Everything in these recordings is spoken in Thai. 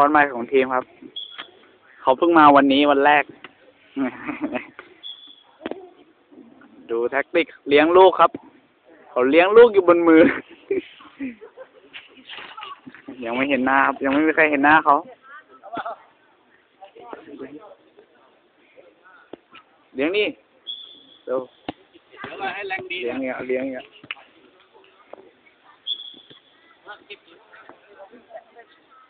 อลใหม่ของทีมครับ เขาเพิ่งมาวันนี้วันแรก ดูแท็กติก เลี้ยงลูกครับ เขาเลี้ยงลูกอยู่บนมือ ยังไม่เห็นหน้าครับ ยังไม่มีใครเห็นหน้าเขา เลี้ยงนี่เดี๋ยวเลี้ยงเนี่ยเลี้ยงเนี่ยใค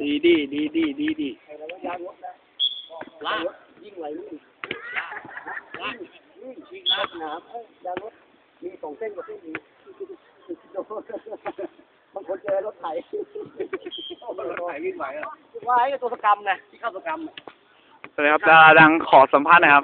ดีดีดีดีดีดีลายิ่งไหลลื่นลื่นลื่นน้ำยางรถมีสองเส้นกับเส้นนี้บางคนเจอรถไถรถไถวิ่งไหวอะว่าไอ้ตัวสกรรมไงที่เข้าสกรรมสวัสดีครับดาราดังขอสัมภาษณ์น่อยครับ